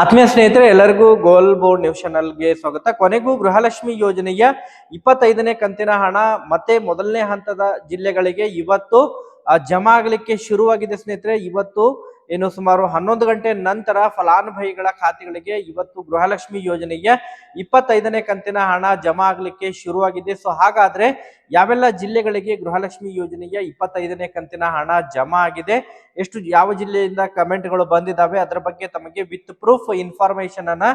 ಆತ್ಮೀಯ ಸ್ನೇಹಿತರೆ, ಎಲ್ಲರಿಗೂ ಗೋಲ್ ಬೋರ್ಡ್ ನ್ಯೂಸ್ ಚಾನಲ್ಗೆ ಸ್ವಾಗತ. ಕೊನೆಗೂ ಗೃಹಲಕ್ಷ್ಮಿ ಯೋಜನೆಯ ಇಪ್ಪತ್ತೈದನೇ ಕಂತಿನ ಹಣ ಮತ್ತೆ ಮೊದಲನೇ ಹಂತದ ಜಿಲ್ಲೆಗಳಿಗೆ ಇವತ್ತು ಜಮಾ ಆಗಲಿಕ್ಕೆ ಶುರುವಾಗಿದೆ ಸ್ನೇಹಿತರೆ. ಇವತ್ತು ಏನು ಸುಮಾರು ಹನ್ನೊಂದು ಗಂಟೆ ನಂತರ ಫಲಾನುಭವಿಗಳ ಖಾತೆಗಳಿಗೆ ಇವತ್ತು ಗೃಹಲಕ್ಷ್ಮಿ ಯೋಜನೆಯ ಇಪ್ಪತ್ತೈದನೇ ಕಂತಿನ ಹಣ ಜಮಾ ಆಗಲಿಕ್ಕೆ ಶುರುವಾಗಿದೆ. ಸೊ ಹಾಗಾದ್ರೆ ಯಾವೆಲ್ಲ ಜಿಲ್ಲೆಗಳಿಗೆ ಗೃಹಲಕ್ಷ್ಮಿ ಯೋಜನೆಯ ಇಪ್ಪತ್ತೈದನೇ ಕಂತಿನ ಹಣ ಜಮಾ ಆಗಿದೆ? ಎಷ್ಟು ಯಾವ ಜಿಲ್ಲೆಯಿಂದ ಕಮೆಂಟ್ಗಳು ಬಂದಿದ್ದಾವೆ ಅದರ ಬಗ್ಗೆ ತಮಗೆ ವಿತ್ ಪ್ರೂಫ್ ಇನ್ಫಾರ್ಮೇಶನ್ ಅನ್ನ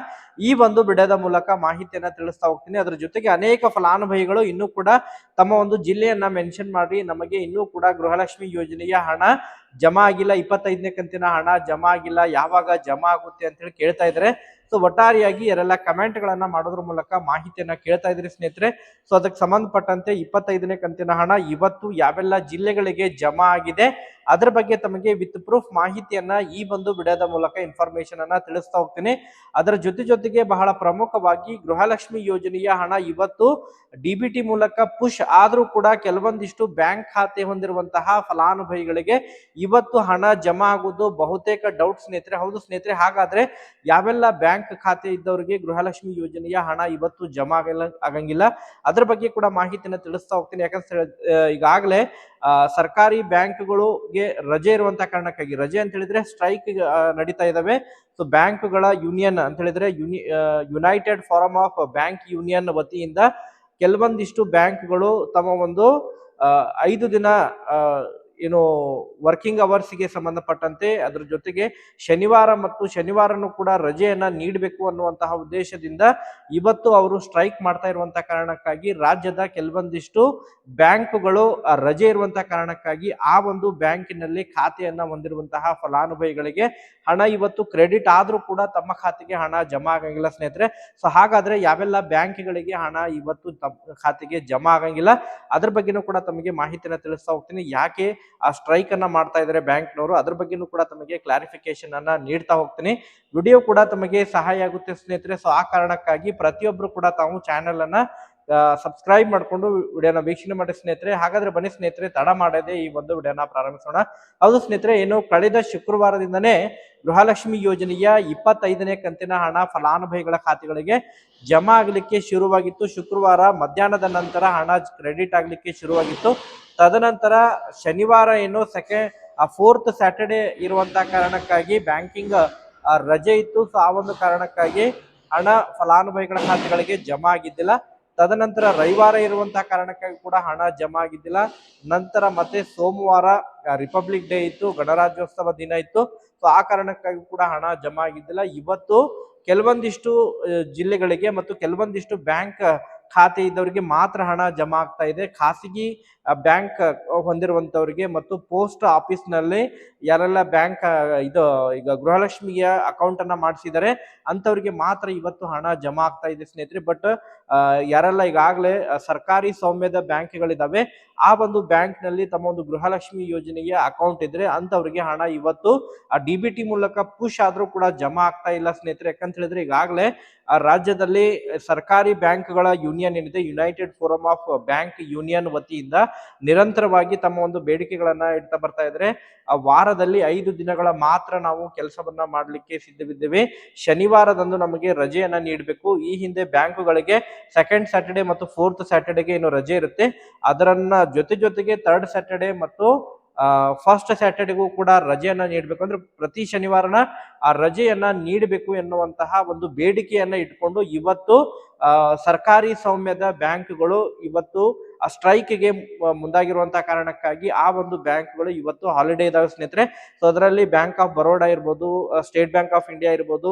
ಈ ಒಂದು ಬಿಡದ ಮೂಲಕ ಮಾಹಿತಿಯನ್ನ ತಿಳಿಸ್ತಾ ಹೋಗ್ತೀನಿ. ಅದ್ರ ಜೊತೆಗೆ ಅನೇಕ ಫಲಾನುಭವಿಗಳು ಇನ್ನೂ ಕೂಡ ತಮ್ಮ ಒಂದು ಜಿಲ್ಲೆಯನ್ನ ಮೆನ್ಷನ್ ಮಾಡಿ, ನಮಗೆ ಇನ್ನೂ ಕೂಡ ಗೃಹಲಕ್ಷ್ಮಿ ಯೋಜನೆಯ ಹಣ ಜಮಾ ಆಗಿಲ್ಲ, ಇಪ್ಪತ್ತೈದನೇ ಕಂತಿನ ಹಣ ಜಮಾ ಆಗಿಲ್ಲ, ಯಾವಾಗ ಜಮಾ ಆಗುತ್ತೆ ಅಂತ ಹೇಳಿ ಕೇಳ್ತಾ ಇದ್ದಾರೆ ಸೊ ಒಟ್ಟಾರೆಯಾಗಿ ಯಾರೆಲ್ಲ ಕಮೆಂಟ್ ಗಳನ್ನ ಮಾಡೋದ್ರ ಮೂಲಕ ಮಾಹಿತಿಯನ್ನ ಕೇಳ್ತಾ ಇದ್ರಿ ಸ್ನೇಹಿತರೆ. ಸೊ ಅದಕ್ಕೆ ಸಂಬಂಧಪಟ್ಟಂತೆ ಇಪ್ಪತ್ತೈದನೇ ಕಂತಿನ ಹಣ ಇವತ್ತು ಯಾವೆಲ್ಲ ಜಿಲ್ಲೆಗಳಿಗೆ ಜಮಾ ಆಗಿದೆ ಅದ್ರ ಬಗ್ಗೆ ತಮಗೆ ವಿತ್ ಪ್ರೂಫ್ ಮಾಹಿತಿಯನ್ನ ಈ ಒಂದು ವಿಡಿಯೋದ ಮೂಲಕ ಇನ್ಫಾರ್ಮೇಶನ್ ಅನ್ನ ತಿಳಿಸ್ತಾ ಹೋಗ್ತೀನಿ. ಅದರ ಜೊತೆ ಜೊತೆಗೆ ಬಹಳ ಪ್ರಮುಖವಾಗಿ ಗೃಹಲಕ್ಷ್ಮಿ ಯೋಜನೆಯ ಹಣ ಇವತ್ತು ಡಿ ಬಿ ಟಿ ಮೂಲಕ ಪುಷ್ ಆದ್ರೂ ಕೂಡ ಕೆಲವೊಂದಿಷ್ಟು ಬ್ಯಾಂಕ್ ಖಾತೆ ಹೊಂದಿರುವಂತಹ ಫಲಾನುಭವಿಗಳಿಗೆ ಇವತ್ತು ಹಣ ಜಮಾ ಆಗುವುದು ಬಹುತೇಕ ಡೌಟ್ ಸ್ನೇಹಿತರೆ. ಹೌದು ಸ್ನೇಹಿತರೆ, ಹಾಗಾದ್ರೆ ಯಾವೆಲ್ಲ ಬ್ಯಾಂಕ್ ಖಾತೆ ಇದ್ದವರಿಗೆ ಗೃಹಲಕ್ಷ್ಮಿ ಯೋಜನೆಯ ಹಣ ಇವತ್ತು ಜಮಾ ಆಗಲ್ಲ ಆಗಂಗಿಲ್ಲ? ಅದ್ರ ಬಗ್ಗೆ ಕೂಡ ಮಾಹಿತಿನ ತಿಳಿಸ್ತಾ ಹೋಗ್ತೀನಿ. ಯಾಕಂತ ಈಗಾಗಲೇ ಸರ್ಕಾರಿ ಬ್ಯಾಂಕ್ಗಳಿಗೆ ರಜೆ ಇರುವಂತ ಕಾರಣಕ್ಕಾಗಿ, ರಜೆ ಅಂತ ಹೇಳಿದ್ರೆ ಸ್ಟ್ರೈಕ್ ನಡೀತಾ ಇದಾವೆ. ಸೊ ಬ್ಯಾಂಕ್ಗಳ ಯೂನಿಯನ್ ಅಂತ ಹೇಳಿದ್ರೆ uni united forum of bank union ವತಿಯಿಂದ ಕೆಲವೊಂದಿಷ್ಟು ಬ್ಯಾಂಕ್ಗಳು ತಮ್ಮ ಒಂದು ಐದು ದಿನ ಏನು ವರ್ಕಿಂಗ್ ಅವರ್ಸ್ಗೆ ಸಂಬಂಧಪಟ್ಟಂತೆ ಅದ್ರ ಜೊತೆಗೆ ಶನಿವಾರ ಮತ್ತು ಶನಿವಾರನೂ ಕೂಡ ರಜೆಯನ್ನ ನೀಡಬೇಕು ಅನ್ನುವಂತಹ ಉದ್ದೇಶದಿಂದ ಇವತ್ತು ಅವರು ಸ್ಟ್ರೈಕ್ ಮಾಡ್ತಾ ಇರುವಂತಹ ಕಾರಣಕ್ಕಾಗಿ ರಾಜ್ಯದ ಕೆಲವೊಂದಿಷ್ಟು ಬ್ಯಾಂಕುಗಳು ರಜೆ ಇರುವಂತಹ ಕಾರಣಕ್ಕಾಗಿ ಆ ಒಂದು ಬ್ಯಾಂಕಿನಲ್ಲಿ ಖಾತೆಯನ್ನ ಹೊಂದಿರುವಂತಹ ಫಲಾನುಭವಿಗಳಿಗೆ ಹಣ ಇವತ್ತು ಕ್ರೆಡಿಟ್ ಆದ್ರೂ ಕೂಡ ತಮ್ಮ ಖಾತೆಗೆ ಹಣ ಜಮಾ ಆಗಂಗಿಲ್ಲ ಸ್ನೇಹಿತರೆ. ಸೊ ಹಾಗಾದ್ರೆ ಯಾವೆಲ್ಲ ಬ್ಯಾಂಕ್ಗಳಿಗೆ ಹಣ ಇವತ್ತು ತಮ್ಮ ಖಾತೆಗೆ ಜಮಾ ಆಗಂಗಿಲ್ಲ, ಅದ್ರ ಬಗ್ಗೆನೂ ಕೂಡ ತಮಗೆ ಮಾಹಿತಿನ ತಿಳಿಸ್ತಾ ಹೋಗ್ತೀನಿ. ಯಾಕೆ ಆ ಸ್ಟ್ರೈಕ್ ಅನ್ನ ಮಾಡ್ತಾ ಇದ್ದಾರೆ ಬ್ಯಾಂಕ್ನವರು. ಅದ್ರ ಬಗ್ಗೆನೂ ಕೂಡ ತಮಗೆ ಕ್ಲಾರಿಫಿಕೇಶನ್ ಅನ್ನ ನೀಡ್ತಾ ಹೋಗ್ತೀನಿ. ವಿಡಿಯೋ ಕೂಡ ತಮಗೆ ಸಹಾಯ ಆಗುತ್ತೆ ಸ್ನೇಹಿತರೆ. ಸೊ ಆ ಕಾರಣಕ್ಕಾಗಿ ಪ್ರತಿಯೊಬ್ರು ಕೂಡ ತಾವು ಚಾನೆಲ್ ಅನ್ನ ಸಬ್ಸ್ಕ್ರೈಬ್ ಮಾಡ್ಕೊಂಡು ವಿಡಿಯೋನ ವೀಕ್ಷಣೆ ಮಾಡಿ ಸ್ನೇಹಿತರೆ. ಹಾಗಾದ್ರೆ ಬನ್ನಿ ಸ್ನೇಹಿತರೆ, ತಡ ಮಾಡದೆ ಈ ಒಂದು ವಿಡಿಯೋನ ಪ್ರಾರಂಭಿಸೋಣ. ಹೌದು ಸ್ನೇಹಿತರೆ ಏನು ಕಳೆದ ಶುಕ್ರವಾರದಿಂದನೇ ಗೃಹಲಕ್ಷ್ಮಿ ಯೋಜನೆಯ ಇಪ್ಪತ್ತೈದನೇ ಕಂತಿನ ಹಣ ಫಲಾನುಭವಿಗಳ ಖಾತೆಗಳಿಗೆ ಜಮಾ ಆಗಲಿಕ್ಕೆ ಶುರುವಾಗಿತ್ತು. ಶುಕ್ರವಾರ ಮಧ್ಯಾಹ್ನದ ನಂತರ ಹಣ ಕ್ರೆಡಿಟ್ ಆಗಲಿಕ್ಕೆ ಶುರುವಾಗಿತ್ತು. ತದನಂತರ ಶನಿವಾರ ಏನು ಸೆಕೆಂಡ್ ಫೋರ್ತ್ ಸ್ಯಾಟರ್ಡೆ ಇರುವಂತಹ ಕಾರಣಕ್ಕಾಗಿ ಬ್ಯಾಂಕಿಂಗ್ ರಜೆ ಇತ್ತು. ಸೊ ಆ ಒಂದು ಕಾರಣಕ್ಕಾಗಿ ಹಣ ಫಲಾನುಭವಿಗಳ ಖಾತೆಗಳಿಗೆ ಜಮಾ ಆಗಿದ್ದಿಲ್ಲ. ತದನಂತರ ರವಿವಾರ ಇರುವಂತಹ ಕಾರಣಕ್ಕಾಗಿ ಕೂಡ ಹಣ ಜಮಾ ಆಗಿದ್ದಿಲ್ಲ. ನಂತರ ಮತ್ತೆ ಸೋಮವಾರ ರಿಪಬ್ಲಿಕ್ ಡೇ ಇತ್ತು, ಗಣರಾಜ್ಯೋತ್ಸವ ದಿನ ಇತ್ತು. ಸೊ ಆ ಕಾರಣಕ್ಕಾಗಿ ಕೂಡ ಹಣ ಜಮಾ ಆಗಿದ್ದಿಲ್ಲ. ಇವತ್ತು ಕೆಲವೊಂದಿಷ್ಟು ಜಿಲ್ಲೆಗಳಿಗೆ ಮತ್ತು ಕೆಲವೊಂದಿಷ್ಟು ಬ್ಯಾಂಕ್ ಖಾತೆ ಇದ್ದವರಿಗೆ ಮಾತ್ರ ಹಣ ಜಮಾ ಆಗ್ತಾ ಇದೆ. ಖಾಸಗಿ ಬ್ಯಾಂಕ್ ಹೊಂದಿರುವಂತವರಿಗೆ ಮತ್ತು ಪೋಸ್ಟ್ ಆಫೀಸ್ನಲ್ಲಿ ಯಾರೆಲ್ಲ ಬ್ಯಾಂಕ್, ಇದು ಈಗ ಗೃಹಲಕ್ಷ್ಮಿಯ ಅಕೌಂಟ್ ಅನ್ನ ಮಾಡಿಸಿದ್ದಾರೆ ಅಂತವರಿಗೆ ಮಾತ್ರ ಇವತ್ತು ಹಣ ಜಮಾ ಆಗ್ತಾ ಇದೆ ಸ್ನೇಹಿತರೆ. ಬಟ್ ಯಾರೆಲ್ಲ ಈಗಾಗಲೇ ಸರ್ಕಾರಿ ಸೌಮ್ಯದ ಬ್ಯಾಂಕ್ಗಳಿದ್ದಾವೆ ಆ ಒಂದು ಬ್ಯಾಂಕ್ನಲ್ಲಿ ತಮ್ಮ ಒಂದು ಗೃಹಲಕ್ಷ್ಮಿ ಯೋಜನೆಗೆ ಅಕೌಂಟ್ ಇದ್ರೆ ಅಂತವರಿಗೆ ಹಣ ಇವತ್ತು, ಆ, ಡಿ ಬಿ ಟಿ ಮೂಲಕ ಪುಷ್ ಆದರೂ ಕೂಡ ಜಮಾ ಆಗ್ತಾ ಇಲ್ಲ ಸ್ನೇಹಿತರೆ. ಯಾಕಂತ ಹೇಳಿದ್ರೆ ಈಗಾಗಲೇ, ಆ, ರಾಜ್ಯದಲ್ಲಿ ಸರ್ಕಾರಿ ಬ್ಯಾಂಕ್ಗಳ ಯೂನಿಯನ್ ಏನಿದೆ, united forum of bank union ವತಿಯಿಂದ ನಿರಂತರವಾಗಿ ತಮ್ಮ ಒಂದು ಬೇಡಿಕೆಗಳನ್ನ ಇಡ್ತಾ ಬರ್ತಾ ಇದ್ರೆ, ಆ ವಾರದಲ್ಲಿ ಐದು ದಿನಗಳ ಮಾತ್ರ ನಾವು ಕೆಲಸವನ್ನ ಮಾಡಲಿಕ್ಕೆ ಸಿದ್ಧವಿದ್ದೇವೆ. ಶನಿವಾರದಂದು ನಮಗೆ ರಜೆಯನ್ನ ನೀಡಬೇಕು. ಈ ಹಿಂದೆ ಬ್ಯಾಂಕುಗಳಿಗೆ ಸೆಕೆಂಡ್ ಸ್ಯಾಟರ್ಡೆ ಮತ್ತು ಫೋರ್ತ್ ಸ್ಯಾಟರ್ಡೆಗೆ ಏನು ರಜೆ ಇರುತ್ತೆ. ಅದರನ್ನ ಜೊತೆ ಜೊತೆಗೆ ಥರ್ಡ್ ಸ್ಯಾಟರ್ಡೆ ಮತ್ತು ಫಸ್ಟ್ ಸ್ಯಾಟರ್ಡೆಗೂ ಕೂಡ ರಜೆಯನ್ನ ನೀಡಬೇಕು. ಅಂದ್ರೆ ಪ್ರತಿ ಶನಿವಾರನ ಆ ರಜೆಯನ್ನ ನೀಡಬೇಕು ಎನ್ನುವಂತಹ ಒಂದು ಬೇಡಿಕೆಯನ್ನ ಇಟ್ಕೊಂಡು ಇವತ್ತು ಸರ್ಕಾರಿ ಸೌಮ್ಯದ ಬ್ಯಾಂಕ್ಗಳು ಇವತ್ತು ಆ ಸ್ಟ್ರೈಕ್ಗೆ ಮುಂದಾಗಿರುವಂತಹ ಕಾರಣಕ್ಕಾಗಿ ಆ ಒಂದು ಬ್ಯಾಂಕ್ಗಳು ಇವತ್ತು ಹಾಲಿಡೇ ಇದಾವೆ ಸ್ನೇಹಿತರೆ, ಸೊ ಅದರಲ್ಲಿ ಬ್ಯಾಂಕ್ ಆಫ್ ಬರೋಡಾ ಇರ್ಬೋದು ಸ್ಟೇಟ್ ಬ್ಯಾಂಕ್ ಆಫ್ ಇಂಡಿಯಾ ಇರ್ಬೋದು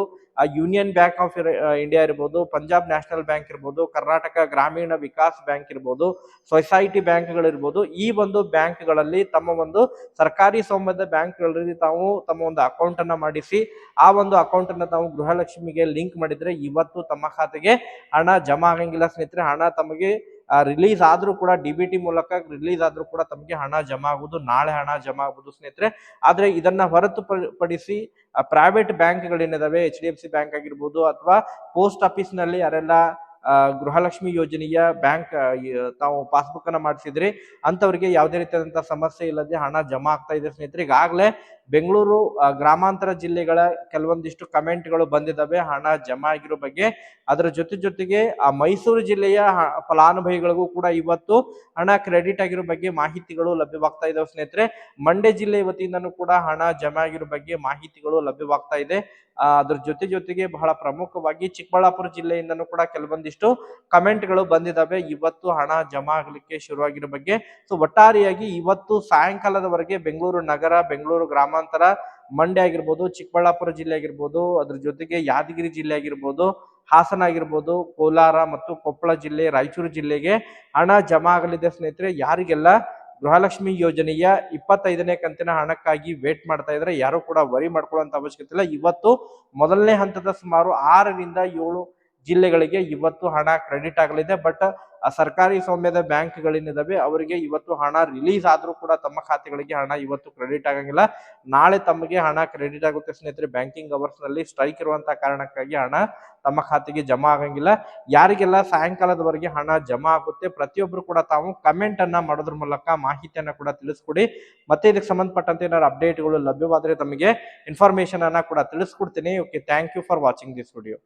ಯೂನಿಯನ್ ಬ್ಯಾಂಕ್ ಆಫ್ ಇಂಡಿಯಾ ಇರ್ಬೋದು, ಪಂಜಾಬ್ ನ್ಯಾಷನಲ್ ಬ್ಯಾಂಕ್ ಇರ್ಬೋದು, ಕರ್ನಾಟಕ ಗ್ರಾಮೀಣ ವಿಕಾಸ್ ಬ್ಯಾಂಕ್ ಇರ್ಬೋದು, ಸೊಸೈಟಿ ಬ್ಯಾಂಕ್ಗಳಿರ್ಬೋದು ಈ ಒಂದು ಬ್ಯಾಂಕ್ಗಳಲ್ಲಿ ತಮ್ಮ ಒಂದು ಸರ್ಕಾರಿ ಸ್ವಾಮ್ಯದ ಬ್ಯಾಂಕ್ಗಳಲ್ಲಿ ತಾವು ತಮ್ಮ ಒಂದು ಅಕೌಂಟ್ ಅನ್ನ ಮಾಡಿಸಿ, ಆ ಒಂದು ಅಕೌಂಟ್ ಅನ್ನ ತಾವು ಗೃಹಲಕ್ಷ್ಮಿಗೆ ಲಿಂಕ್ ಮಾಡಿದ್ರೆ ಇವತ್ತು ತಮ್ಮ ಖಾತೆಗೆ ಹಣ ಜಮಾ ಆಗಂಗಿಲ್ಲ ಸ್ನೇಹಿತರೆ. ಹಣ ತಮಗೆ ರಿಲೀಸ್ ಆದ್ರೂ ಕೂಡ ಡಿ ಬಿ ಟಿ ಮೂಲಕ ರಿಲೀಸ್ ಆದ್ರೂ ಕೂಡ ತಮಗೆ ಹಣ ಜಮಾ ಆಗುವುದು ನಾಳೆ ಹಣ ಜಮಾ ಆಗುವುದು ಸ್ನೇಹಿತರೆ. ಆದ್ರೆ ಇದನ್ನ ಹೊರತು ಪಡಿಸಿ private ಬ್ಯಾಂಕ್ಗಳೇನಿದಾವೆ H D F C bank ಆಗಿರ್ಬೋದು ಅಥವಾ ಪೋಸ್ಟ್ ಆಫೀಸ್ನಲ್ಲಿ ಯಾರೆಲ್ಲ ಗೃಹಲಕ್ಷ್ಮಿ ಯೋಜನೆಯ ಬ್ಯಾಂಕ್ ತಾವು ಪಾಸ್ಬುಕ್ ಅನ್ನ ಮಾಡಿಸಿದ್ರಿ ಅಂತವರಿಗೆ ಯಾವುದೇ ರೀತಿಯಾದಂತಹ ಸಮಸ್ಯೆ ಇಲ್ಲದೆ ಹಣ ಜಮಾ ಆಗ್ತಾ ಇದೆ ಸ್ನೇಹಿತರೆ. ಈಗಾಗಲೇ ಬೆಂಗಳೂರು ಗ್ರಾಮಾಂತರ ಜಿಲ್ಲೆಗಳ ಕೆಲವೊಂದಿಷ್ಟು ಕಮೆಂಟ್ಗಳು ಬಂದಿದ್ದಾವೆ ಹಣ ಜಮಾ ಆಗಿರೋ ಬಗ್ಗೆ ಅದರ ಜೊತೆ ಜೊತೆಗೆ, ಆ, ಮೈಸೂರು ಜಿಲ್ಲೆಯ ಫಲಾನುಭವಿಗಳಿಗೂ ಕೂಡ ಇವತ್ತು ಹಣ ಕ್ರೆಡಿಟ್ ಆಗಿರೋ ಬಗ್ಗೆ ಮಾಹಿತಿಗಳು ಲಭ್ಯವಾಗ್ತಾ ಇದಾವೆ. ಸ್ನೇಹಿತರೆ, ಮಂಡ್ಯ ಜಿಲ್ಲೆ ವತಿಯಿಂದನೂ ಕೂಡ ಹಣ ಜಮಾ ಆಗಿರೋ ಬಗ್ಗೆ ಮಾಹಿತಿಗಳು ಲಭ್ಯವಾಗ್ತಾ ಇದೆ. ಅದ್ರ ಜೊತೆ ಜೊತೆಗೆ ಬಹಳ ಪ್ರಮುಖವಾಗಿ ಚಿಕ್ಕಬಳ್ಳಾಪುರ ಜಿಲ್ಲೆಯಿಂದನೂ ಕೂಡ ಕೆಲವೊಂದಿಷ್ಟು ಕಮೆಂಟ್ಗಳು ಬಂದಿದ್ದಾವೆ ಇವತ್ತು ಹಣ ಜಮಾ ಆಗಲಿಕ್ಕೆ ಶುರುವಾಗಿರೋ ಬಗ್ಗೆ. ಸೊ, ಒಟ್ಟಾರೆಯಾಗಿ ಇವತ್ತು ಸಾಯಂಕಾಲದವರೆಗೆ ಬೆಂಗಳೂರು ನಗರ, ಬೆಂಗಳೂರು ಗ್ರಾಮಾಂತರ, ಮಂಡ್ಯ ಆಗಿರ್ಬೋದು, ಚಿಕ್ಕಬಳ್ಳಾಪುರ ಜಿಲ್ಲೆ ಆಗಿರ್ಬೋದು, ಅದ್ರ ಜೊತೆಗೆ ಯಾದಗಿರಿ ಜಿಲ್ಲೆ ಆಗಿರ್ಬೋದು, ಹಾಸನ ಆಗಿರ್ಬೋದು, ಕೋಲಾರ ಮತ್ತು ಕೊಪ್ಪಳ ಜಿಲ್ಲೆ, ರಾಯಚೂರು ಜಿಲ್ಲೆಗೆ ಹಣ ಜಮಾ ಆಗಲಿದೆ ಸ್ನೇಹಿತರೆ. ಯಾರಿಗೆಲ್ಲ ಗೃಹಲಕ್ಷ್ಮಿ ಯೋಜನೆಯ ಇಪ್ಪತ್ತೈದನೇ ಕಂತಿನ ಹಣಕ್ಕಾಗಿ ವೇಟ್ ಮಾಡ್ತಾ ಇದ್ರೆ ಯಾರು ಕೂಡ ವರಿ ಮಾಡ್ಕೊಳ್ಳುವಂತ ಅವಶ್ಯಕತೆ ಇಲ್ಲ. ಇವತ್ತು ಮೊದಲನೇ ಹಂತದ ಸುಮಾರು ಆರರಿಂದ ಏಳು ಜಿಲ್ಲೆಗಳಿಗೆ ಇವತ್ತು ಹಣ ಕ್ರೆಡಿಟ್ ಆಗಲಿದೆ. ಬಟ್ ಸರ್ಕಾರಿ ಸ್ವಾಮ್ಯದ ಬ್ಯಾಂಕ್ಗಳೇನಿದಾವೆ ಅವರಿಗೆ ಇವತ್ತು ಹಣ ರಿಲೀಸ್ ಆದ್ರೂ ಕೂಡ ತಮ್ಮ ಖಾತೆಗಳಿಗೆ ಹಣ ಇವತ್ತು ಕ್ರೆಡಿಟ್ ಆಗಂಗಿಲ್ಲ. ನಾಳೆ ತಮಗೆ ಹಣ ಕ್ರೆಡಿಟ್ ಆಗುತ್ತೆ ಸ್ನೇಹಿತರೆ, ಬ್ಯಾಂಕಿಂಗ್ ಅವರ್ಸ್ನಲ್ಲಿ ಸ್ಟ್ರೈಕ್ ಇರುವಂತಹ ಕಾರಣಕ್ಕಾಗಿ ಹಣ ತಮ್ಮ ಖಾತೆಗೆ ಜಮಾ ಆಗಂಗಿಲ್ಲ. ಯಾರಿಗೆಲ್ಲ ಸಾಯಂಕಾಲದವರೆಗೆ ಹಣ ಜಮಾ ಆಗುತ್ತೆ ಪ್ರತಿಯೊಬ್ರು ಕೂಡ ತಾವು ಕಮೆಂಟ್ ಅನ್ನ ಮಾಡೋದ್ರ ಮೂಲಕ ಮಾಹಿತಿಯನ್ನ ಕೂಡ ತಿಳಿಸ್ಕೊಡಿ. ಮತ್ತೆ ಇದಕ್ಕೆ ಸಂಬಂಧಪಟ್ಟಂತೆ ಏನಾದ್ರು ಅಪ್ಡೇಟ್ಗಳು ಲಭ್ಯವಾದ್ರೆ ತಮಗೆ ಇನ್ಫಾರ್ಮೇಶನ್ ಅನ್ನ ಕೂಡ ತಿಳಿಸ್ಕೊಡ್ತೀನಿ. Okay, thank you for watching this video.